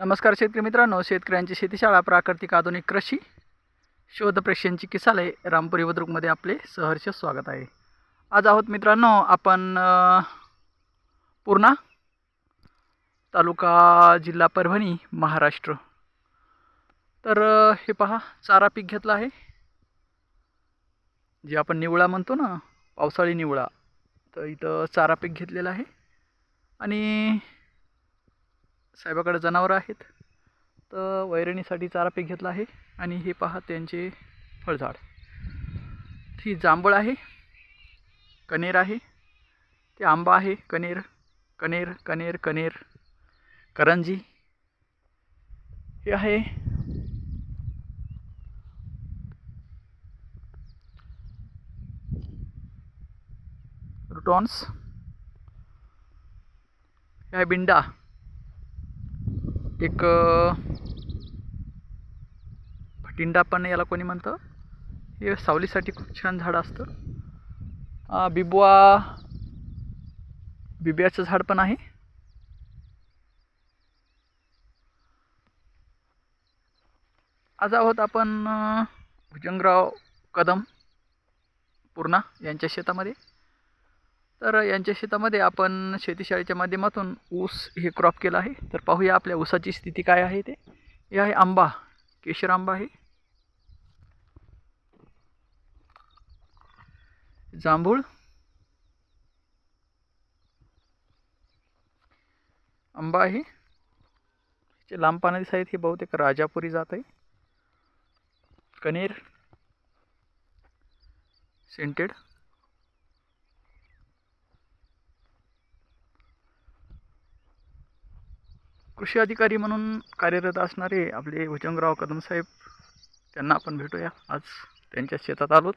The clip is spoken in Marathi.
नमस्कार शेतकरी मित्रांनो शेतकऱ्यांची शेतीशाळा प्राकृतिक आधुनिक कृषी शोध प्रेक्षांची किसाले रामपुरी बुद्रुकमध्ये आपले सहर्ष स्वागत आहे. आज आहोत मित्रांनो आपण पूर्णा तालुका जिल्हा परभणी महाराष्ट्र. तर हे पहा चारा पीक घेतलं आहे. जे आपण निवळा म्हणतो ना पावसाळी निवळा तर इथं चारा पीक घेतलेलं आहे. आणि साहेबाकडे जनावरं आहेत. तर वैरणीसाठी चारा पीक घेतला आहे आणि हे पहा त्यांचे फळझाड. ही जांभळ आहे कनेर आहे ते आंबा आहे कनेर कनेर कनेर कनेर करंजी. हे आहे रुटॉन्स. हे आहे बिंडा. एक फटिंडा भटिंडा पण याला कोणी म्हणतं? हे सावलीसाठी खूप छान झाड असतं. अ, बिबवा बिब्याचं झाड पण आहे. आज आहोत आपण भुजंगराव कदम पूर्णा यांच्या शेतामध्ये. तर यांच्या शेतामध्ये आपण शेतीशाळेच्या माध्यमातून ऊस हे क्रॉप केलं आहे. तर पाहूया आपल्या ऊसाची स्थिती काय आहे ते. हे आहे आंबा केशर आंबा आहे. जांभूळ. आंबा आहे. जे लांब पानं दिसत आहेत हे बहुतेक राजापुरी जात आहे. कनेर. सेंटेड कृषी अधिकारी म्हणून कार्यरत असणारे आपले भुजंगराव कदम साहेब त्यांना आपण भेटूया. आज त्यांच्या शेतात आलोत.